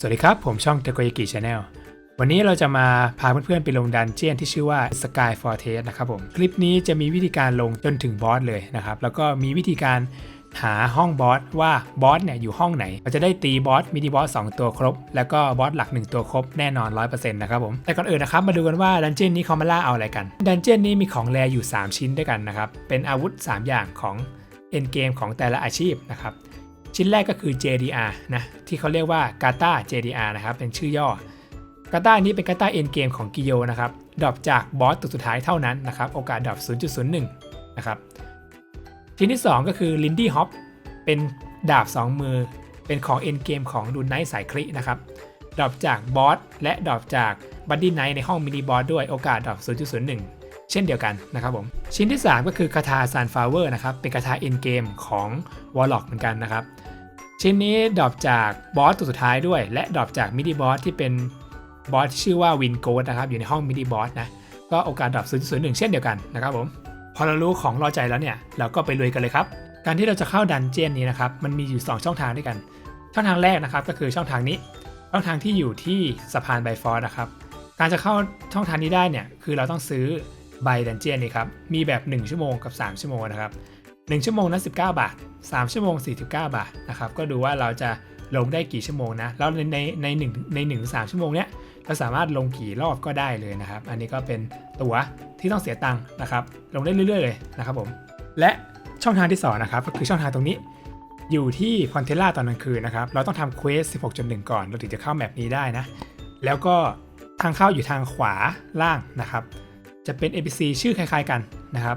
สวัสดีครับ ผมช่อง t e k o y a k i Channel วันนี้เราจะมาพาเพื่อนๆไปลงดันเจียนที่ชื่อว่า Sky Fortress นะครับผม คลิปนี้จะมีวิธีการลงจนถึงบอสเลยนะครับ แล้วก็มีวิธีการหาห้องบอสว่าบอสเนี่ยอยู่ห้องไหน เราจะได้ตีบอสมินิบอส2ตัวครบ แล้วก็บอสหลัก 1 ตัวครบแน่นอน 100%นะครับผมแต่ก่อนอื่นนะครับมาดูกันว่าดันเจียนนี้เขามาล่าเอาอะไรกัน ดันเจียนนี้มีของแรอยู่ 3 ชิ้นด้วยกันนะครับเป็นอาวุธ 3 อย่างของเอ็นเกมของแต่ละอาชีพนะครับ ชิ้นแรกก็คือ JDR นะที่เขาเรียกว่า Gata JDR นะครับเป็นชื่อย่อ Gata นี้เป็น Gata End Game ของกิโยนะครับดรอปจากบอสตัวสุดท้ายเท่านั้นนะครับโอกาสดรอป0.01 นะครับชิ้นที่ 2 ก็คือ Lindy Hop เป็นดาบ 2 มือ เป็นของ End Game ของดูนไนท์สายครินะครับดรอปจากบอสและดรอปจากบัดดี้ไนท์ในห้องมินิบอสด้วยโอกาสดรอป0.01 เช่นเดียวกันนะครับผม ชิ้นที่ 3 ก็คือคาถาซันฟลาเวอร์นะครับ เป็นคาถาเอ็นเกมของวอลล็อกเหมือนกันนะครับ ชิ้นนี้ดรอปจากบอสตัวสุดท้ายด้วย และดรอปจากมินิบอสที่เป็นบอสที่ชื่อว่าวินโกดนะครับ อยู่ในห้องมินิบอสนะ ก็โอกาสดรอป0.01เช่นเดียวกันนะครับผม พอเรารู้ของรอใจแล้วเนี่ย เราก็ไปลุยกันเลยครับ การที่เราจะเข้าดันเจียนนี้นะครับ มันมีอยู่ 2 ช่องทางด้วยกัน ช่องทางแรกนะครับก็คือช่องทางนี้ ช่องทางที่อยู่ที่สะพานไบฟอร์นะครับ การจะเข้าช่องทางนี้ได้เนี่ย คือเราต้องซื้อ ใบดันเจียนนี่ครับ มีแบบ 1 ชั่วโมงกับ 3 ชั่วโมงนะครับ 1 ชั่วโมงนั้น19 บาท 3 ชั่วโมง 49 บาทนะครับ ก็ดูว่าเราจะลงได้กี่ชั่วโมงนะ แล้วในในในหนึ่งในหนึ่งสามชั่วโมงเนี้ยเราสามารถลงกี่รอบก็ได้เลยนะครับ อันนี้ก็เป็นตั๋วที่ต้องเสียตังค์นะครับ ลงได้เรื่อย ๆ เลยนะครับผม และช่องทางที่สองนะครับก็คือช่องทางตรงนี้อยู่ที่พอนเทล่าตอนกลางคืนนะครับ เราต้องทำเควส 16.1 ก่อน เราถึงจะเข้าแมปนี้ได้นะ แล้วก็ทางเข้าอยู่ทางขวาล่างนะครับ จะเป็น NPC ชื่อคล้ายๆกันนะครับ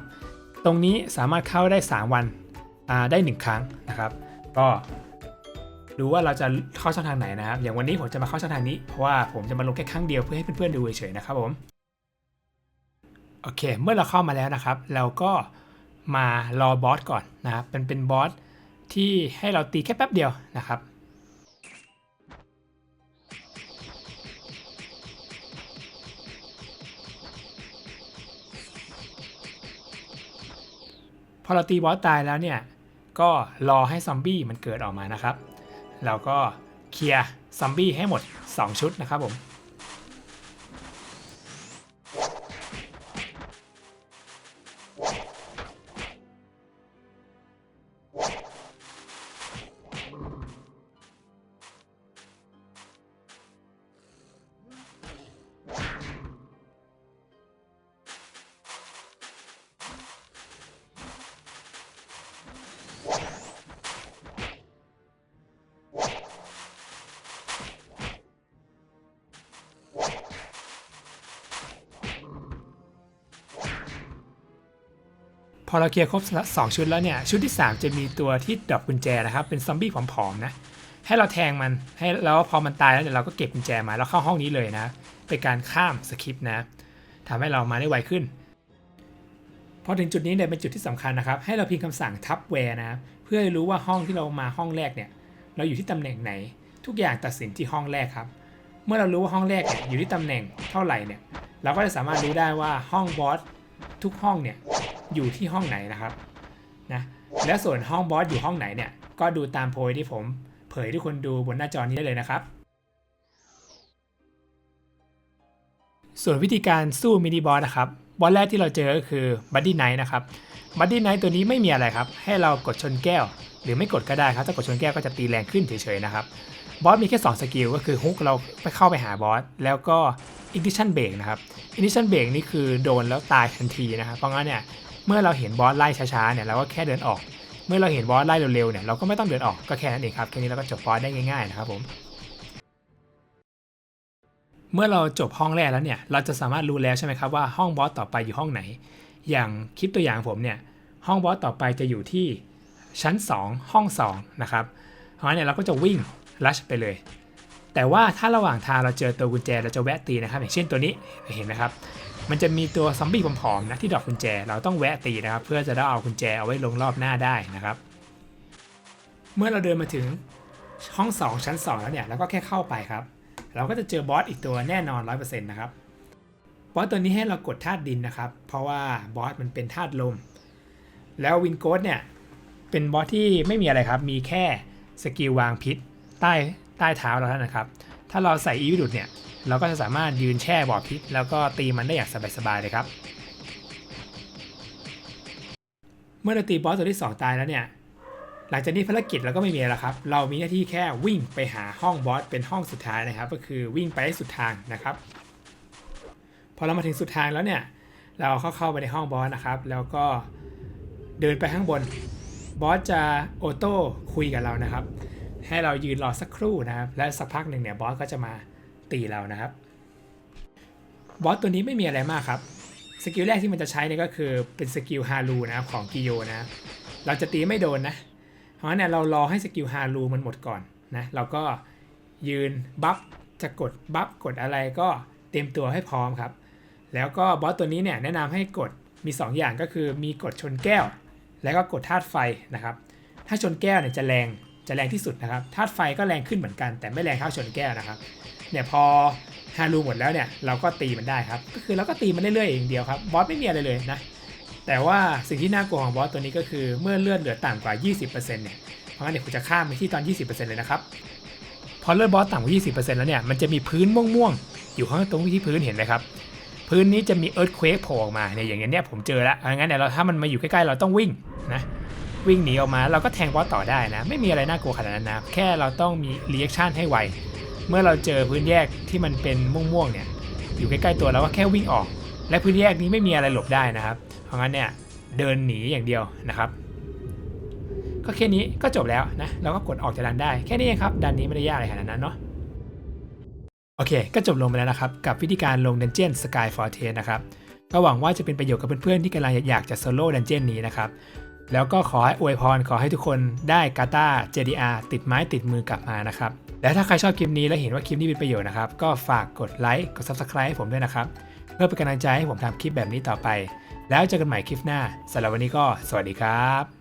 ตรงนี้สามารถเข้าได้ 3 วันได้ 1 ครั้งนะครับ ก็ดูว่าเราจะเข้าช่องทางไหนนะครับ อย่างวันนี้ผมจะมาเข้าช่องทางนี้ เพราะว่าผมจะมาลงแค่ครั้งเดียวเพื่อให้เพื่อนๆดูเฉยๆนะครับผมโอเค เมื่อเราเข้ามาแล้วนะครับ เราก็มารอบอสก่อนนะครับเป็นเป็นบอสที่ให้เราตีแค่แป๊บเดียวนะครับ อเราตีบอสตายแล้วเนี่ย ก็รอให้ซอมบี้มันเกิดออกมานะครับ เราก็เคลียร์ซอมบี้ให้หมด 2 ชุดนะครับผม พอเราเคลียร์ครบ 2 ชุดแล้วเนี่ย ชุดที่ 3 จะมีตัวที่ดรอปกุญแจนะครับ เป็นซอมบี้ผอมๆนะ ให้เราแทงมัน ให้แล้วพอมันตายแล้วเดี๋ยวเราก็เก็บกุญแจมาแล้วเข้าห้องนี้เลยนะ เป็นการข้ามสคริปต์นะทำให้เรามาได้ไวขึ้น พอถึงจุดนี้เนี่ยเป็นจุดที่สำคัญนะครับ ให้เราพิมพ์คำสั่งทับแวร์นะ เพื่อรู้ว่าห้องที่เรามาห้องแรกเนี่ย เราอยู่ที่ตำแหน่งไหน ทุกอย่างตัดสินที่ห้องแรกครับ เมื่อเรารู้ว่าห้องแรกอยู่ที่ตำแหน่งเท่าไหร่เนี่ย เราก็จะสามารถรู้ได้ว่าห้องบอสทุกห้องเนี่ย อยู่ที่ห้องไหนนะครับนะแล้วส่วนห้องบอสอยู่ห้องไหนเนี่ยก็ดูตามโพยที่ผมเผยให้ทุกคนดูบนหน้าจอนี้ได้เลยนะครับ ส่วนวิธีการสู้มินิบอสนะครับบอสแรกที่เราเจอก็คือบัดดี้ไนท์นะครับบัดดี้ไนท์ตัวนี้ไม่มีอะไรครับ ให้เรากดชนแก้ว หรือไม่กดก็ได้ครับ ถ้ากดชนแก้วก็จะตีแรงขึ้นเฉยๆนะครับบอสมีแค่ 2 สกิลก็คือฮุกเราไปเข้าไปหาบอสแล้วก็ ignition break นะครับ ignition break นี่คือโดนแล้วตายทันทีนะครับเพราะงั้นเนี่ย เมื่อเราเห็นบอสไล่ช้าๆเนี่ยเราก็แค่เดินออก เมื่อเราเห็นบอสไล่เร็วๆเนี่ยเราก็ไม่ต้องเดินออกก็แค่นั้นเองครับแค่นี้เราก็จบบอสได้ง่ายๆนะครับผมเมื่อเราจบห้องแรกแล้วเนี่ยเราจะสามารถรู้แล้วใช่ไหมครับว่าห้องบอสต่อไปอยู่ห้องไหน อย่างคลิปตัวอย่างผมเนี่ยห้องบอสต่อไปจะอยู่ที่ชั้น 2 ห้อง2นะครับเพราะงั้นเนี่ยเราก็จะวิ่งลัชไปเลย แต่ว่าถ้าระหว่างทางเราเจอตัวกุญแจเราจะแวะตีนะครับอย่างเช่นตัวนี้เห็นไหมครับ มันจะมีตัวซอมบี้ผอมๆนะที่ดรอกกุญแจ เราต้องแวะตีนะครับ เพื่อจะได้เอากุญแจเอาไว้ลงรอบหน้าได้นะครับ เมื่อเราเดินมาถึงห้อง 2 ชั้น 2 แล้วเนี่ยเราก็แค่เข้าไปครับ เราก็จะเจอบอสอีกตัวแน่นอน 100%นะครับบอสตัวนี้ให้เรากดธาตุดินนะครับ เพราะว่าบอสมันเป็นธาตุลม แล้ววินโกสเนี่ยเป็นบอสที่ไม่มีอะไรครับ มีแค่สกิลวางพิษใต้ใต้เท้าเราแล้วนะครับ ถ้าเราใส่อีวิดุดเนี่ย เราก็จะสามารถยืนแช่บ่อพิษ แล้วก็ตีมันได้อย่างสบายๆเลยครับ เมื่อเราตีบอสตัวที่ 2 ตายแล้วเนี่ยหลังจากนี้ภารกิจเราก็ไม่มีแล้วครับ เรามีหน้าที่แค่วิ่งไปหาห้องบอสเป็นห้องสุดท้ายนะครับ ก็คือวิ่งไปให้สุดทางนะครับ พอเรามาถึงสุดทางแล้วเนี่ยเราเข้าเข้าไปในห้องบอสนะครับ แล้วก็เดินไปข้างบนบอสจะออโต้คุยกับเรานะครับ ให้เรายืนรอสักครู่นะครับ และสักพักหนึ่งเนี่ยบอสก็จะมา ตีเรานะครับบอสตัวนี้ไม่มีอะไรมากครับสกิลแรกที่มันจะใช้เนี่ยก็คือเป็นสกิลฮารูนะครับของกิโยนะ เราจะตีไม่โดนนะ เพราะฉะนั้นเรารอให้สกิลฮารูมันหมดก่อนนะเราก็ยืนบัฟจะกดบัฟกดอะไรก็เตรียมตัวให้พร้อมครับ แล้วก็บอสตัวนี้เนี่ยแนะนำให้กดมี 2 อย่างก็คือมีกดชนแก้ว แล้วก็กดธาตุไฟนะครับ ถ้าชนแก้วเนี่ยจะแรงจะแรงที่สุดนะครับธาตุไฟก็แรงขึ้นเหมือนกัน แต่ไม่แรงเท่าชนแก้วนะครับ เนี่ยพอฮารูหมดแล้วเนี่ยเราก็ตีมันได้ครับ ก็คือเราก็ตีมันเรื่อยๆอย่างเดียวครับบอสไม่มีอะไรเลยนะแต่ว่าสิ่งที่น่ากลัวของบอสตัวนี้ก็คือเมื่อเลือดเหลือต่ำกว่า 20%เนี่ยเพราะงั้นเดี๋ยวผมจะข้ามไปที่ตอน 20%เลยนะครับพอเลือดบอสต่ำกว่า 20%แล้วเนี่ยมันจะมีพื้นม่วงๆอยู่ข้างตรงที่พื้นเห็นไหมครับพื้นนี้จะมีเอิร์ธเควกโผล่ออกมาเนี่ยอย่างเงี้ยผมเจอแล้วงั้นเนี่ยเราถ้ามันมาอยู่ใกล้ๆเราต้องวิ่งนะวิ่งหนีออกมาเราก็แทงบอสต่อได้นะ ไม่มีอะไรน่ากลัวขนาดนั้นนะ แค่เราต้องมีรีแอคชั่นให้ไว เมื่อเราเจอพื้นแยกที่มันเป็นม่วงๆเนี่ยอยู่ใกล้ๆตัวเราก็แค่วิ่งออก และพื้นแยกนี้ไม่มีอะไรหลบได้นะครับ เพราะงั้นเนี่ยเดินหนีอย่างเดียวนะครับ ก็แค่นี้ก็จบแล้วนะเราก็กดออกจากดันได้แค่นี้เองครับดันนี้ไม่ได้ยากอะไรขนาดนั้นเนาะโอเค ก็จบลงไปแล้วนะครับ กับวิธีการลงดันเจียนสกายฟอร์เทสนะครับก็หวังว่าจะเป็นประโยชน์กับเพื่อนๆที่กำลังอยากจะโซโล่ดันเจียนนี้นะครับแล้วก็ขอให้อวยพรขอให้ทุกคนได้กาตา JDR ติดไม้ติดมือกลับมานะครับ และถ้าใครชอบคลิปนี้และเห็นว่าคลิปนี้เป็นประโยชน์นะครับ ก็ฝากกดไลค์กด Subscribe ให้ผมด้วยนะครับ เพื่อเป็นกำลังใจให้ผมทำคลิปแบบนี้ต่อไป แล้วเจอกันใหม่คลิปหน้าสำหรับวันนี้ก็สวัสดีครับ